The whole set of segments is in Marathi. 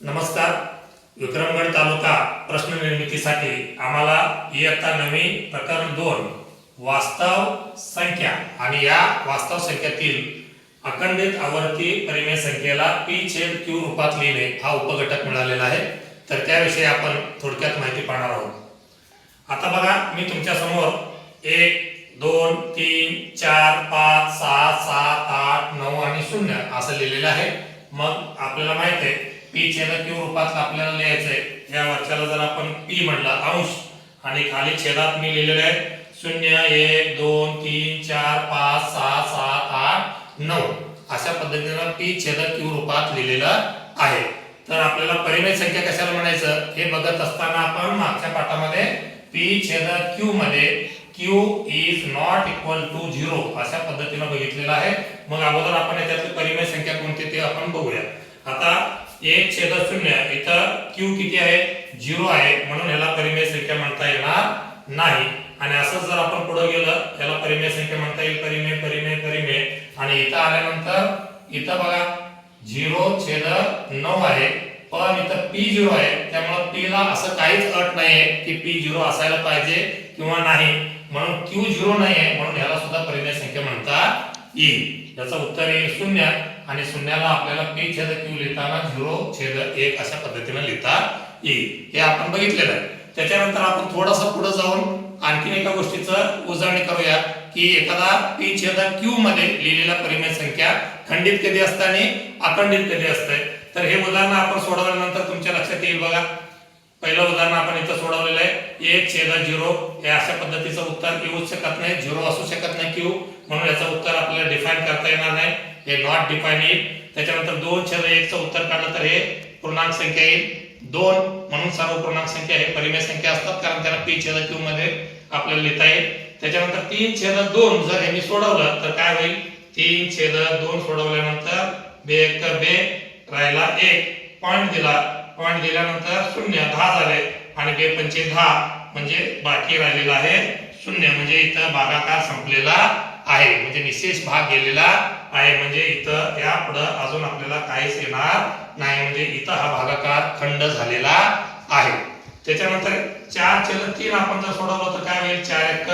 नमस्कार. विक्रमगड तालुका प्रश्न निर्मितीसाठी आम्हाला इयत्ता नवी प्रकरण दोन वास्तव संख्या आणि या वास्तव संख्यातील अखंडित आवर्ती परिमेय संख्येला पी छेद क्यू रूपात लिहिणे हा उपघटक मिळालेला आहे. तर त्याविषयी आपण थोडक्यात माहिती पाहणार आहोत. आता बघा मी तुमच्यासमोर एक दोन तीन चार पाच सहा सात आठ नऊ आणि शून्य असं लिहिलेलं आहे. मग आपल्याला माहिती आहे पी छेद क्यू रूपात आपल्याला लिहायचंय. या वरच्याला जर आपण पी म्हणलं अंश आणि खाली छेदात मी लिहिलेलं आहे शून्य एक दोन तीन चार पाच सहा सात आठ नऊ. अशा पद्धतीनं पी छेद क्यू रूपात लिहिलेलं आहे. तर आपल्याला परिणय संख्या कशाला म्हणायचं? हे बघत असताना आपण मागच्या पाठामध्ये पी छेद क्यू मध्ये Q is not equal to zero अशा पद्धतीनं बघितलेलं आहे. मग अगोदर आपण याच्यातली परिणय संख्या कोणती ते आपण बघूया. आता एक छेद शून्य. इथं क्यू किती आहे? झिरो आहे. म्हणून ह्याला परिमेय संख्या म्हणता येणार नाही. आणि असंच जर आपण पुढे गेलं त्याला परिमेय संख्या म्हणता येईल. परिमेय परिमेय परिमेय. आणि इथं आल्यानंतर इथं बघा झिरो छेद नऊ आहे. पण इथं पी झिरो आहे. त्यामुळे पी ला असं काहीच अट नाहीये की पी झिरो असायला पाहिजे किंवा नाही. म्हणून क्यू झिरो नाही आहे म्हणून ह्याला सुद्धा परिमेय संख्या म्हणता येईल. याचं उत्तर येईल शून्य आणि शून्याला आपल्याला पी छेद क्यू लिहिताना झिरो छेद एक अशा पद्धतीने लिहिता येईल. हे आपण बघितलेलं आहे. त्याच्यानंतर आपण थोडंसं पुढे जाऊन आणखीन एका गोष्टीचं उजळणी करूया की एखादा पी छेद क्यू मध्ये लिहिलेला परिमेय संख्या खंडित कधी असते आणि अखंडित कधी असते? तर हे उदाहरण आपण सोडवल्यानंतर तुमच्या लक्षात येईल बघा. पहिलं उदाहरण आपण इथं सोडवलेलं आहे. एक छेद झिरो हे अशा पद्धतीचं उत्तर येऊच शकत नाही. झिरो असू शकत नाही क्यू म्हणून याचं उत्तर आपल्याला डिफाईन करता येणार नाही. हे नॉट डिफाईन येईल. त्याच्यानंतर दोन छेद एकचं उत्तर काढलं तर हे पूर्णांक संख्या येईल. दोन म्हणून सर्व पूर्णांक संख्या हे परिमेय संख्या असतात कारण त्याला पी छेद क्यू मध्ये आपल्याला लिहिता येईल. त्याच्यानंतर तीन छेद दोन जर हे मी सोडवलं तर काय होईल? तीन छेद दोन सोडवल्यानंतर बे एक बे राहिला एक. पॉईंट दिला. पॉईंट दिल्यानंतर शून्य दहा झाले. आणि बे पंचे दहा. म्हणजे बाकी राहिलेला आहे शून्य. म्हणजे इथं भागाकार संपलेला आहे. म्हणजे निशेष भाग गेलेला आहे. म्हणजे इथं या पुढं अजून आपल्याला काहीच येणार नाही. म्हणजे इथं हा भागाकार खंड झालेला आहे. त्याच्यानंतर चार चल तीन आपण जर सोडवलं तर काय होईल? चार एक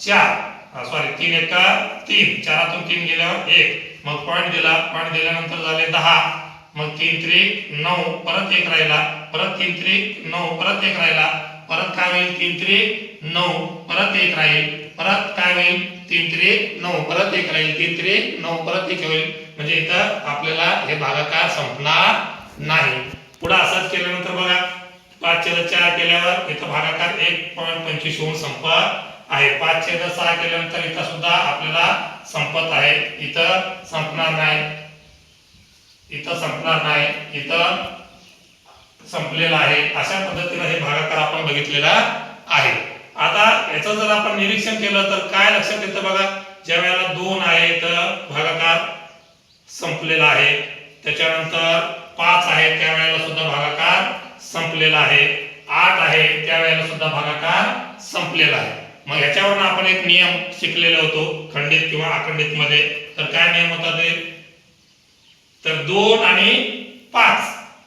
चार. सॉरी तीन एक तीन. चारातून तीन गेल्यावर एक. मग पॉईंट दिला. पॉईंट दिल्यानंतर झाले दहा. मग तीन त्रिक नऊ. परत एक राहिला. परत तीन त्रिक नऊ. परत एक राहिला. परत काय होईल? तीन त्रिक नऊ. परत एक राहील. परत काय होईल? तीन त्रिक नऊ परत एक राहील. तीन त्रि नऊ परत एक होईल. म्हणजे इथं आपल्याला हे भागाकार संपणार नाही. पुढे असंच केल्यानंतर बघा पाच छेद चार केल्यावर इथं भागाकार एक पॉईंट पंचवीस होऊन संपत आहे. पाच छेद सहा केल्यानंतर इथं सुद्धा आपल्याला संपत आहे. इथं संपणार नाही. इथं संपणार नाही. इथं संपलेला आहे. अशा पद्धतीनं हे भागाकार आपण बघितलेला आहे. आता याचं जर आपण निरीक्षण केलं तर काय लक्षात येतं बघा? ज्या वेळेला दोन आहे तर भागाकार संपलेला आहे. त्याच्यानंतर पाच आहे त्यावेळेला सुद्धा भागाकार संपलेला आहे. आठ आहे त्यावेळेला सुद्धा भागाकार संपलेला आहे. मग ह्याच्यावरून आपण एक नियम शिकलेलो होतो खंडित किंवा अखंडित मध्ये तर काय नियम होता ते? तर दोन आणि पाच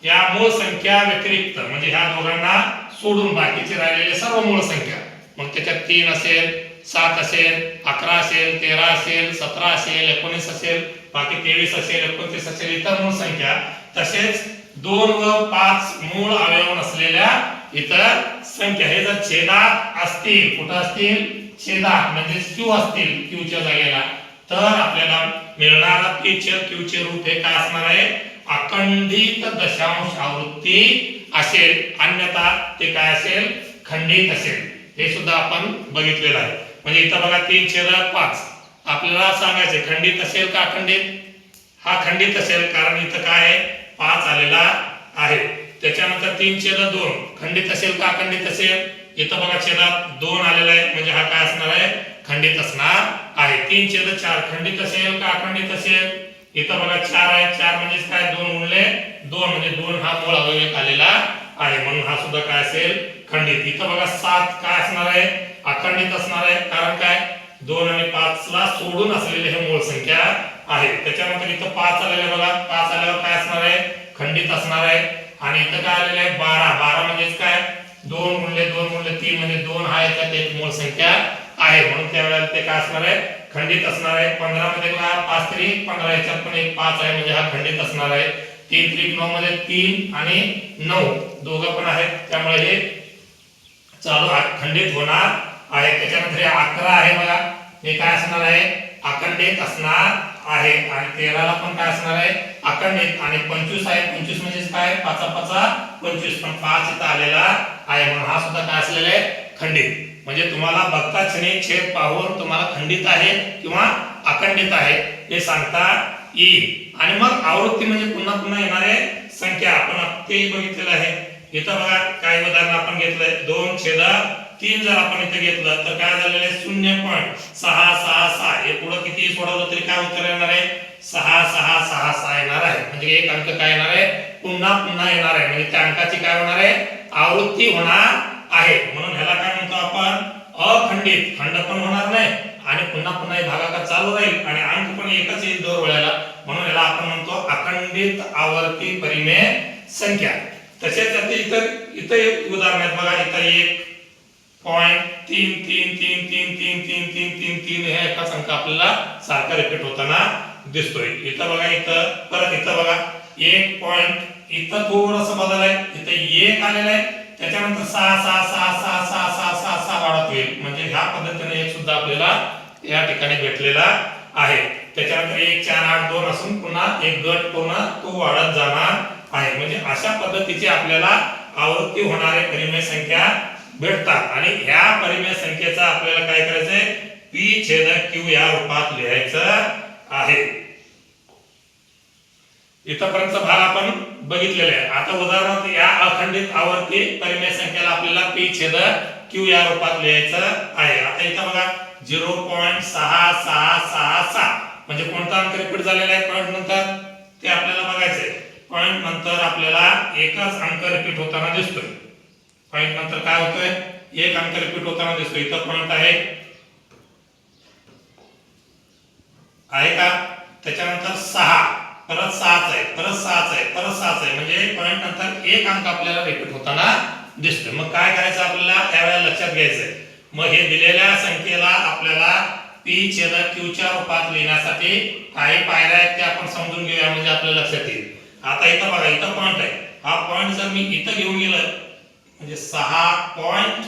या मूळ संख्या व्यतिरिक्त म्हणजे ह्या दोघांना सोडून बाकीचे राहिलेले सर्व मूळ संख्या. मग त्याच्यात तीन असेल सात असेल अकरा असेल तेरा असेल सतरा असेल एकोणीस असेल बाकी तेवीस असेल एकोणतीस असेल इतर मूळ संख्या. तसेच दोन व पाच मूळ अवयव नसलेल्या इतर संख्या. हे जर छेदात असतील कुठं असतील? छेदात म्हणजे क्यू असतील क्यूच्या जागेला. तर आपल्याला मिळणारा पी चे क्यू चे रूप हे काय असणार आहे? अखंडित दशांश आवृत्ती असेल. अन्यथा ते काय असेल? खंडित असेल. हे सुद्धा आपण बघितलेलं आहे. म्हणजे इथं बघा तीन छेद पाच. आपल्याला सांगायचे खंडित असेल का अखंडित हा खंडित असेल कारण इथं काय आहे? पाच आलेला आहे. त्याच्यानंतर तीन छेद दोन. खंडित असेल का अखंडित असेल? इथं बघा छेदात दोन आलेला आहे. म्हणजे हा काय असणार आहे? खंडित असणार आहे. तीन छेद चार. खंडित असेल का अखंडित असेल? इथं बघा चार आहे. चार म्हणजे काय? दोन उरले दोन. म्हणजे दोन हा मूळ अवयव आलेला आहे म्हणून हा सुद्धा काय असेल? खंडित. इथं बघा सात काय असणार आहे? अखंडित असणार आहे. कारण काय? दोन आणि पाच ला सोडून असलेले हे मूळ संख्या आहे. त्याच्यानंतर इथं पाच आलेले बघा. पाच आल्यावर काय असणार आहे? खंडित असणार आहे. आणि इथं काय आलेलं आहे? बारा. बारा म्हणजेच काय? दोन गुणले दोन गुणले तीन म्हणजे दोन हा याच्यात एक मूळ संख्या आहे. म्हणून त्यावेळेला ते काय असणार आहे? खंडित असणार आहे. पंधरा मध्ये बघा पाच तरी पंधरा याच्यात पण एक पाच आहे म्हणजे हा खंडित असणार आहे. तीन त्रिक नऊ मध्ये तीन आणि नऊ. दोघं पण आहेत. त्यामुळे हे चालू खंडित होणार आहे. त्याच्यानंतर हे अकरा आहे बघा. हे काय असणार आहे? अखंडित असणार आहे. आणि तेराला पण काय असणार आहे? अखंडित. आणि पंचवीस आहे. पंचवीस म्हणजेच काय? पाचा पाचा पंचवीस. पण पाच इथं आलेला आहे. म्हणून हा सुद्धा काय असलेला आहे? खंडित. म्हणजे तुम्हाला बघता क्षणी छेद पाहून तुम्हाला खंडित आहे किंवा अखंडित आहे. हे सांगता येईल. आणि मग आवृत्ती म्हणजे पुन्हा पुन्हा येणारे संख्या. आपण तेही बघितलेलं आहे. इथं बघा काय उदाहरण आपण घेतलंय? दोन छेद तीन जर आपण इथे घेतलं तर काय झालेलं आहे? शून्य पॉईंट सहा सहा सहा. हे पुढे किती सोडवलं तरी काय उत्तर येणार आहे? सहा सहा सहा सहा येणार आहे. म्हणजे एक अंक काय येणार आहे? पुन्हा पुन्हा येणार आहे. म्हणजे त्या अंकाची काय होणार आहे? आवृत्ती होणार आहे. म्हणून ह्याला काय म्हणतो आपण? अखंडित. खंड पण होणार नाही आणि पुन्हा पुन्हा हे भागाकार चालू राहील आणि अंक पण एकच येईल दोन वेळेला. म्हणून याला आपण म्हणतो अखंडित आवर्ती परिमेय संख्या. तसेच त्याचे इतर इथं एक उदाहरण आहेत बघा. इथं एक पॉइंट तीन तीन तीन तीन तीन तीन तीन तीन तीन हे एका संख्या आपल्याला सारखा रिपीट होताना दिसतोय. इथं बघा इथं परत इथं बघा. एक पॉइंट इथं थोडस बदल आहे. इथं एक आलेलं आहे. त्याच्यानंतर सहा सहा सहा सहा सहा सहा सहा सहा वाढत होईल. म्हणजे ह्या पद्धतीने एक सुद्धा आपल्याला या ठिकाणी भेटलेला आहे. त्याच्यानंतर एक चार आठ दोन असून पुन्हा एक गट पूर्ण तो वाढत जाणार आहे. म्हणजे अशा पद्धतीची आपल्याला आवृत्ती होणारे परिमेय संख्या भेटतात. आणि ह्या परिमेय संख्येचा आपल्याला काय करायचंय? पी छेद क्यू या रूपात लिहायचं आहे. इथपर्यंत भाग आपण बघितलेले आहे. आता उदाहरणार्थ या अखंडित आवर्ती परिमेय संख्येला आपल्याला पी छेद क्यू या रूपात लिहायचं आहे. आता इथं बघा झिरो पॉईंट सहा सहा सहा सहा. म्हणजे कोणता अंक रिपीट झालेला आहे? पॉईंट नंतर ते आपल्याला बघायचंय. पॉईंट नंतर आपल्याला एकच अंक रिपीट होताना दिसतोय. पॉईंट नंतर काय होतोय? एक अंक रिपीट होताना दिसतोय. इथं पॉईंट आहे. आहे का? त्याच्यानंतर सहा. परत सहाच आहे. परत सहाच आहे. परत सहाच आहे. म्हणजे पॉईंट नंतर एक अंक आपल्याला रिपीट होताना दिसतोय. मग काय करायचं आपल्याला? त्यावेळेला लक्षात घ्यायचंय. मग हे दिलेल्या संख्येला आपल्याला पी छेद क्यूच्या रूपात लिहिण्यासाठी काही पायऱ्या आहेत त्या आपण समजून घेऊया. म्हणजे आपल्या लक्षात येईल. आता इथं बघा इथं पॉईंट आहे. हा पॉईंट जर मी इथं घेऊन गेलं म्हणजे सहा पॉईंट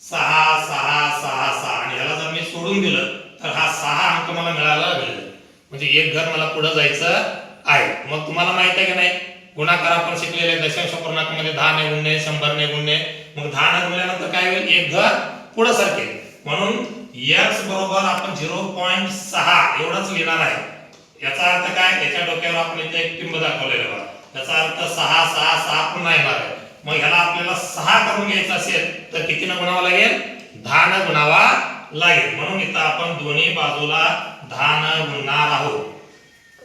सहा सहा सहा सहा आणि ह्याला जर मी सोडून दिलं तर हा सहा अंक मला मिळाला लागेल. म्हणजे एक घर मला पुढे जायचं आहे. मग तुम्हाला माहीत आहे की नाही? गुणाकार आपण शिकलेले आहे. दशांश पूर्णांकामध्ये दहा ने गुणणे शंभर ने गुणणे मग दहा ने गुणल्यानंतर काय होईल? एक घर पुढे सारखे म्हणून एक्स बरोबर आपण झिरो पॉईंट सहा एवढंच लिहिणार आहे. याचा अर्थ काय? याच्या डोक्यावर आपण इथे एक टिंब दाखवलेलं बघा. याचा अर्थ सहा सहा सहा पुन्हा येणार आहे मग ह्याला आपल्याला सहा करून घ्यायचं असेल तर कितीनं न गुणावं लागेल? दहा न गुणावा लागेल. म्हणून इथं आपण दोन्ही बाजूला दहा न गुणणार आहोत.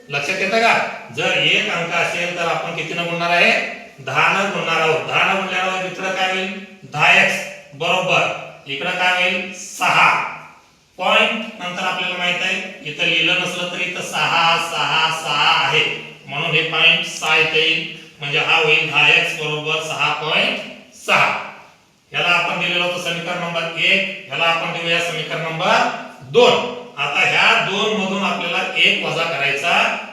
लक्षात येतं का? जर एक अंक असेल तर आपण कितीनं गुणणार आहे? दहा न गुणणार आहोत. दहा न गुणल्यावर इकडं काय होईल? दहा एक्स बरोबर. इकडं काय होईल? सहा. पॉइंट नंतर आपल्याला माहीत आहे इथं लिहिलं नसलं तरी इथं सहा सहा सहा आहे म्हणून हे पॉइंट सहा इथे येईल म्हणजे हा होईल दहा एक्स बरोबर सहा पॉइंट सहा. याला आपण दिलेलं होतं समीकरण नंबर एक. ह्याला आपण देऊया समीकरण नंबर दोन. आता ह्या दोन मधून आपल्याला एक वजा करायचा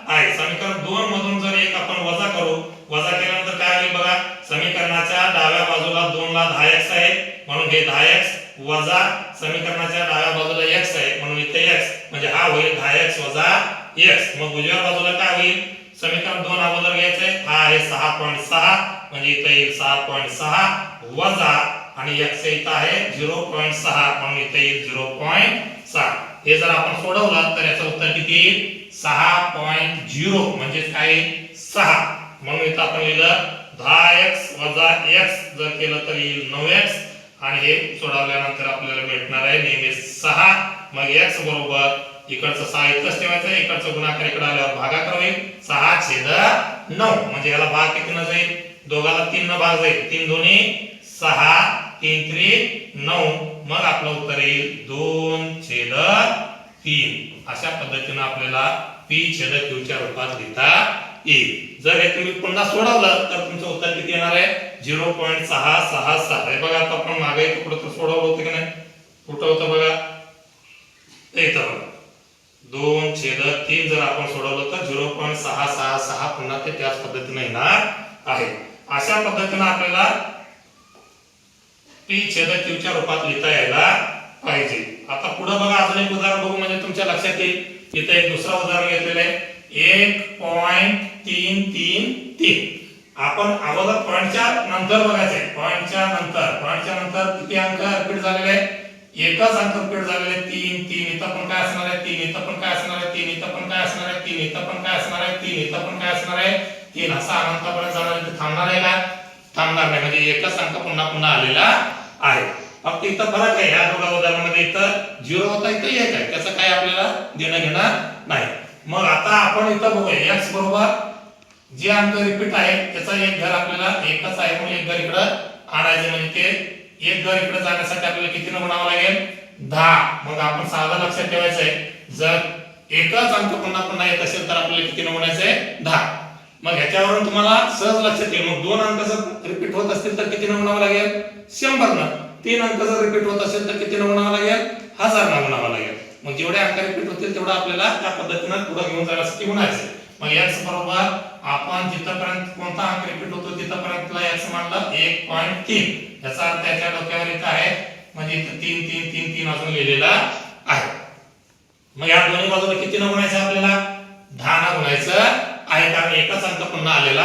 आहे. समीकरण दोन मधून जर एक आपण वजा करू वजा केल्यानंतर काय होईल बघा? समीकरणाच्या डाव्या बाजूला दोन ला दहा एक्स आहे म्हणून हे दहा एक्स वजा समीकरणाच्या डाव्या बाजूला एक्स आहे म्हणून इथे एक्स म्हणजे हा होईल दहा एक्स वजा एक्स मग उजव्या बाजूला काय होईल? समीकरण दोन अगोदर घ्यायचंय. हा आहे सहा पॉईंट सहा. म्हणजे इथे येईल सहा पॉईंट सहा वजा आणि एक्स इथं आहे झिरो पॉईंट सहा. म्हणून इथे येईल झिरो पॉईंट सहा. हे जर आपण सोडवलं तर याचं उत्तर किती येईल? सहा पॉईंट झिरो म्हणजे काय सहा. म्हणून इथं आपण लिहिलं दहा एक्स वजा एक्स जर केलं तर येईल नऊ एक्स आणि हे सोडवल्यानंतर आपल्याला भेटणार आहे नेहमी सहा. मग एक्स बरोबर इकडचं सहा इथंच ठेवायचं इकडचं गुणाकार इकडे आल्यावर भागाकार होईल. सहा छेद नऊ. म्हणजे याला भाग किती न जाईल? दोघाला तीन न भाग जाईल. तीन दोन्ही सहा तीन त्रिक नऊ. मग आपलं उत्तर येईल दोन छेद तीन. अशा पद्धतीनं आपल्याला पी छेद क्यूच्या रूपात लिहिता येईल. जर हे तुम्ही पुन्हा सोडवलं तर तुमचं उत्तर किती येणार आहे? झिरो पॉईंट सहा सहा सहा. हे बघा आता आपण मागे कुठं तर सोडवलं होतं की नाही? कुठं होतं बघा? हे इथं बघा. दोन छेद तीन जर आपण सोडवलं तर झिरो पॉईंट सहा सहा सहा पुन्हा ते त्याच पद्धतीने येणार आहे. अशा पद्धतीनं आपल्याला पी छेद क्यूच्या रूपात लिहिता यायला पाहिजे. आता पुढे बघा अजून एक उदाहरण बघू म्हणजे तुमच्या लक्षात येईल. इथं एक दुसरं उदाहरण घेतलेलं आहे. एक पॉईंट तीन आपण अगोदर पॉईंटच्या नंतर बघायचंय पॉईंटच्या नंतर. पॉईंटच्या नंतर किती अंक रिपीट झालेले? आहे एकच अंक रिपीट झालेले. तीन तीन इथं पण काय असणार आहे? तीन इथं पण काय असणार आहे? तीन इथं पण काय असणार आहे? तीन इथं पण काय असणार आहे? तीन इथं पण काय असणार आहे? तीन. असा अनंतापर्यंत जाणार आहे. थांबणार आहे का? थांबणार नाही. म्हणजे एकच अंक पुन्हा पुन्हा आलेला आहे. फक्त इथं फरक आहे. या दोघा उदाहरणामध्ये इथं झिरो होता इथं एक आहे. त्याचं काय आपल्याला देणं घेणं नाही. मग आता आपण इथं बघूया. एक्स बरोबर जे अंक रिपीट आहे त्याचा एक घर आपल्याला एकच आहे म्हणून एक घर इकडं आणायचं म्हणजे ते एक घर इकडे जाण्यासाठी आपल्याला किती म्हणावं लागेल? दहा. मग आपण साधं लक्षात ठेवायचं आहे जर एकच अंक पुन्हा पुन्हा येत असेल तर आपल्याला किती म्हणायचंय दहा. मग ह्याच्यावरून तुम्हाला सहज लक्षात येईल. मग दोन अंक जर रिपीट होत असतील तर किती म्हणावं लागेल? शंभर न तीन अंक जर रिपीट होत असेल तर किती म्हणावं लागेल? हजार न म्हणावं लागेल. मग जेवढे अंक रिपीट होतील तेवढं आपल्याला त्या पद्धतीनं पुढे घेऊन जाण्यासाठी म्हणायचं मग याच बरोबर आपण जिथपर्यंत कोणता अंक रिपीट होतो तिथपर्यंतला याच म्हणलं एक पॉईंट तीन. याचा अर्थ त्याच्या डोक्यावर इथं आहे. म्हणजे इथं तीन तीन तीन तीन अजून लिहिलेला आहे. मग या दोन्ही बाजूला किती न गुणायचं आपल्याला? दहा न गुणायचं आहे. कारण एकच अंक पुन्हा आलेला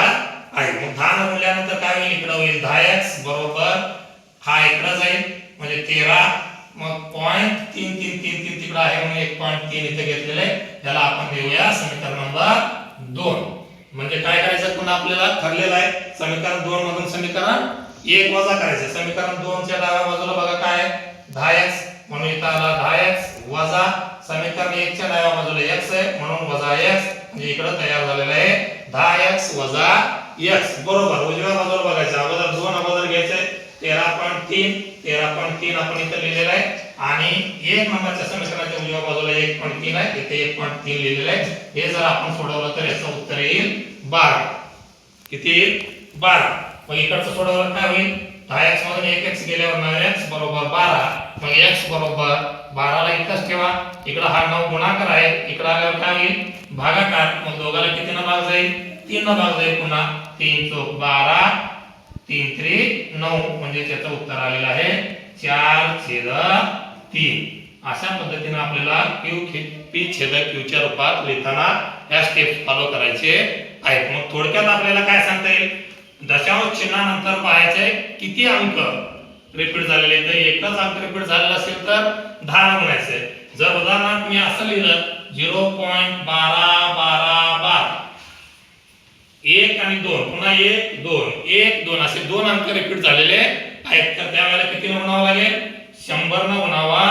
आहे. मग दहा न गुणल्यानंतर काय होईल? इकडं होईल दहा एक्स बरोबर. हा इकडं जाईल. म्हणजे तेरा. मग पॉईंट तीन तीन तीन तीन तिकडं आहे म्हणून एक पॉईंट तीन इथे घेतलेले आहे. याला आपण देऊया समीकरण नंबर दोन. म्हणजे काय करायचं? पुन्हा आपल्याला ठरलेलं आहे. समीकरण दोन मधून समीकरण एक वजा करायचं. समीकरण दोनच्या डाव्या बाजूला बघा काय आहे? दहा एक्स म्हणून इथं आला दहा एक्स वजा समीकरण एकच्या डाव्या बाजूला एक्स आहे. म्हणून वजा एक्स म्हणजे इकडे तयार झालेलं आहे. दहा एक्स वजा एक्स बरोबर. उजव्या बाजूला बघायचं. अगोदर दोन अगोदर घ्यायचंय तेरा पॉईंट तीन. तेरा पॉईंट तीन आपण इथं लिहिलेलं आहे. आणि एक नंबरच्या समीकरणाच्या उजव्या बाजूला एक पॉईंट तीन आहे. इथे एक पॉईंट तीन लिहिलेलं आहे. हे जर आपण सोडवलं तर याचं उत्तर येईल बारा. किती येईल? बारा. मग इकडचं सोडवलं काय होईल? दहा एक्स मधून एक एक्स गेल्यावर नऊ एक्स बरोबर बारा. मग एक्स बरोबर बाराला इथंच ठेवा. इकडं हा नऊ गुणाकार आहे. इकडं आल्यावर काय होईल? भागाकार. मग दोघाला किती न भाग जाईल? तीन न भाग जाईल पुन्हा. तीन चौक बारा. तीन त्रि नऊ. म्हणजे त्याचं उत्तर आलेलं आहे. चार छेद तीन. अशा पद्धतीने आपल्याला क्यू पी छेद क्यूच्या रूपात लिहिताना या स्टेप फॉलो करायचे आहेत. मग थोडक्यात आपल्याला काय सांगता येईल? दशांश चिन्हानंतर पाहायचे किती अंक रिपीट झालेले तर एकच अंक रिपीट झालेला असेल तर दहा म्हणायचे. जर उदाहरणार्थ मी असं लिहिलं झिरो पॉईंट बारा बारा बारा. एक आणि दोन. पुन्हा एक दोन. एक दोन. असे दोन अंक रिपीट झालेले आहेत. तर त्यावेळेला किती न म्हणावं लागेल? शंभर न म्हणावा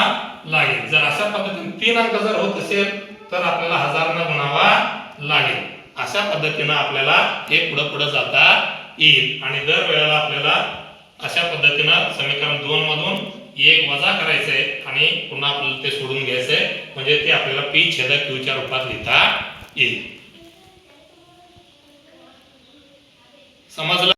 लागेल. जर अशा पद्धतीने तीन अंक जर होत असेल तर आपल्याला हजार न म्हणावा लागेल. अशा पद्धतीनं आपल्याला हे पुढं पुढं जाता येईल. आणि दर वेळेला आपल्याला अशा पद्धतीनं समीकरण दोन मधून एक वजा करायचंय आणि पुन्हा आपल्याला ते सोडून घ्यायचंय. म्हणजे ते आपल्याला पी छेद क्यूच्या रूपात लिहिता येईल. समजलं?